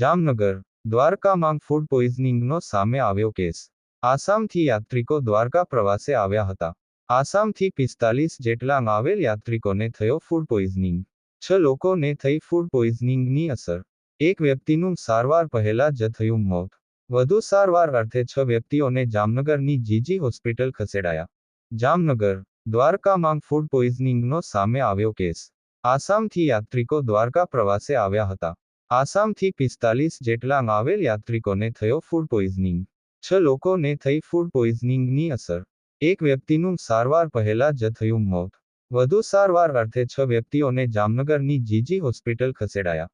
જામનગર દ્વારકામાં ફૂડ પોઈઝનિંગનો સામે આવ્યો કેસ. આસામથી યાત્રિકો દ્વારકા પ્રવાસે આવ્યા હતા. આસામથી પિસ્તાલીસ જેટલા આવેલ યાત્રિકોને થયો ફૂડ પોઈઝનિંગ છ લોકોને થઈ ફૂડ પોઈઝનિંગની અસર. એક વ્યક્તિનું સારવાર પહેલા જ થયું મોત. વધુ સારવાર અર્થે છ વ્યક્તિઓને જામનગરની જીજી હોસ્પિટલ ખસેડાયા. જામનગર દ્વારકામાં ફૂડ પોઈઝનિંગનો સામે આવ્યો કેસ. આસામથી યાત્રિકો દ્વારકા પ્રવાસે આવ્યા હતા. આસામથી પિસ્તાલીસ જેટલા આવેલ યાત્રિકોને થયો ફૂડ પોઈઝનિંગ છ લોકોને થઈ ફૂડ પોઈઝનિંગની અસર. એક વ્યક્તિનું સારવાર પહેલા જ થયું મોત. વધુ સારવાર અર્થે છ વ્યક્તિઓને જામનગરની જીજી હોસ્પિટલ ખસેડાયા.